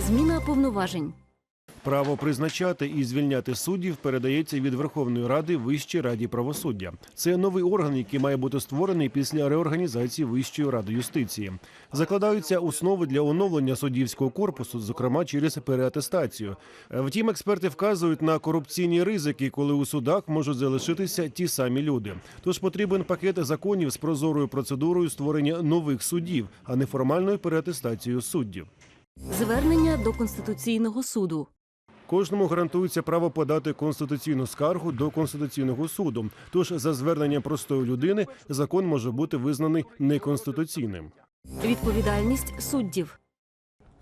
Зміна повноважень. Право призначати і звільняти суддів передається від Верховної Ради Вищій раді правосуддя. Це новий орган, який має бути створений після реорганізації Вищої ради юстиції. Закладаються основи для оновлення суддівського корпусу, зокрема через переатестацію. Втім, експерти вказують на корупційні ризики, коли у судах можуть залишитися ті самі люди. Тож потрібен пакет законів з прозорою процедурою створення нових суддів, а не формальною переатестацією суддів. Звернення до Конституційного суду. Кожному гарантується право подати конституційну скаргу до конституційного суду. Тож за зверненням простої людини закон може бути визнаний неконституційним. Відповідальність суддів.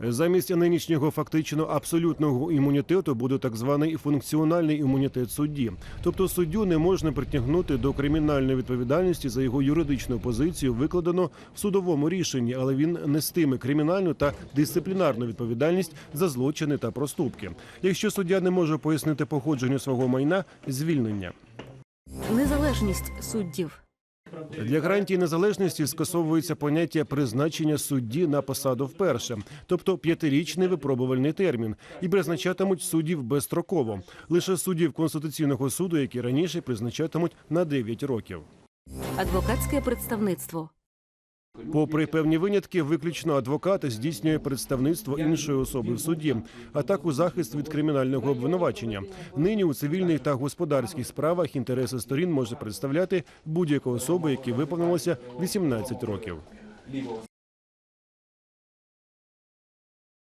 Замість нинішнього фактично абсолютного імунітету буде так званий функціональний імунітет судді. Тобто суддю не можна притягнути до кримінальної відповідальності за його юридичну позицію, викладено в судовому рішенні, але він нестиме кримінальну та дисциплінарну відповідальність за злочини та проступки. Якщо суддя не може пояснити походження свого майна, звільнення. Незалежність суддів. Для гарантії незалежності скасовується поняття призначення судді на посаду вперше, тобто п'ятирічний випробувальний термін, і призначатимуть суддів безстроково. Лише суддів конституційного суду, які раніше призначатимуть на 9 років. Адвокатське представництво. Попри певні винятки, виключно адвокат здійснює представництво іншої особи в суді, а також захист від кримінального обвинувачення. Нині у цивільних та господарських справах інтереси сторін може представляти будь-яка особа, якій виповнилося 18 років.